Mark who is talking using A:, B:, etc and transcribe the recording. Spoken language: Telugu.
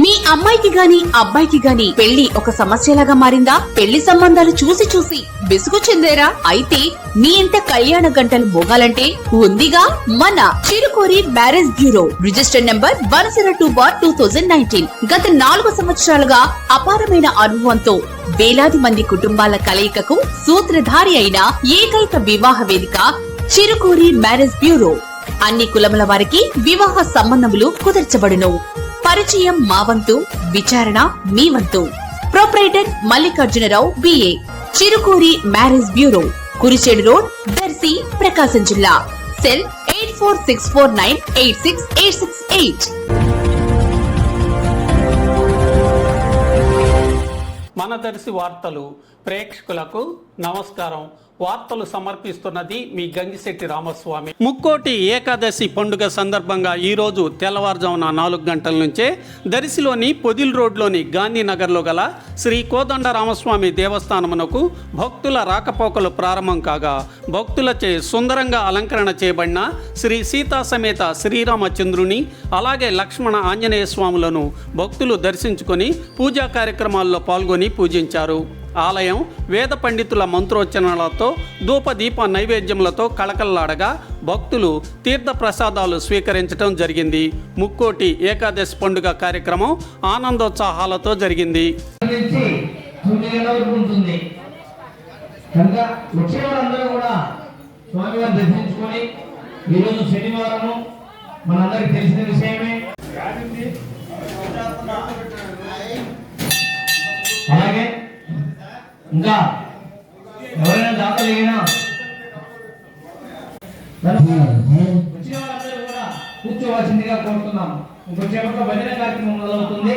A: మీ అమ్మాయికి గాని అబ్బాయికి గాని పెళ్ళి ఒక సమస్యలాగా మారిందా? పెళ్ళి సంబంధాలు చూసి చూసి విసుగు చెందేరా? అయితే మీ ఇంత కళ్యాణ గంటలు మోగాలంటే ఉందిగా మన Chirukuri marriage bureau. Register number one zero two bar two thousand nineteen. గత నాలుగు సంవత్సరాలుగా అపారమైన అనుభవంతో వేలాది మంది కుటుంబాల కలయికకు సూత్రధారి అయిన ఏకైక వివాహ వేదిక చిరుకూరి మ్యారేజ్ బ్యూరో. అన్ని కులముల వారికి వివాహ సంబంధములు కుదర్చబడును. పరిచయం మా వంతు విచారణ మీ వంతు. Proprietor Mallikarjuna Rao BA Chirukuri marriage bureau Kurichedu road Darsi Prakasam జిల్లా. Cell eight four six four nine eight six eight six eight.
B: మన దర్శి వార్తలు ప్రేక్షకులకు నమస్కారం. వార్తలు సమర్పిస్తున్నది మీ గంగిశెట్టి రామస్వామి. ముక్కోటి ఏకాదశి పండుగ సందర్భంగా ఈరోజు తెల్లవారుజామున నాలుగు గంటల నుంచే దరిసిలోని పొదిల్ రోడ్లోని గాంధీనగర్లో గల శ్రీ కోదండ రామస్వామి దేవస్థానమునకు భక్తుల రాకపోకలు ప్రారంభం కాగా భక్తులచే సుందరంగా అలంకరణ చేయబడిన శ్రీ సీతా సమేత శ్రీరామచంద్రుని అలాగే లక్ష్మణ ఆంజనేయ స్వాములను భక్తులు దర్శించుకొని పూజా కార్యక్రమాల్లో పాల్గొని పూజించారు. ఆలయం వేద పండితుల మంత్రోచ్చరణలతో ధూపదీప నైవేద్యములతో కళకళలాడగా భక్తులు తీర్థ ప్రసాదాలు స్వీకరించడం జరిగింది. ముక్కోటి ఏకాదశి పండుగ కార్యక్రమం ఆనందోత్సాహాలతో జరిగింది.
C: కనుక వచ్చే వారందరూ కూడా స్వామివారిని దర్శించుకొని ఈరోజు శనివారము మనందరికి తెలిసిన విషయమే. ఇంకా ఎవరైనా దాఖలు అయినా వచ్చిన వాళ్ళందరూ కూడా కూర్చోవాల్సిందిగా కోరుతున్నాం. ఇంకొచ్చేపట్లో భజన కార్యక్రమం మొదలవుతుంది.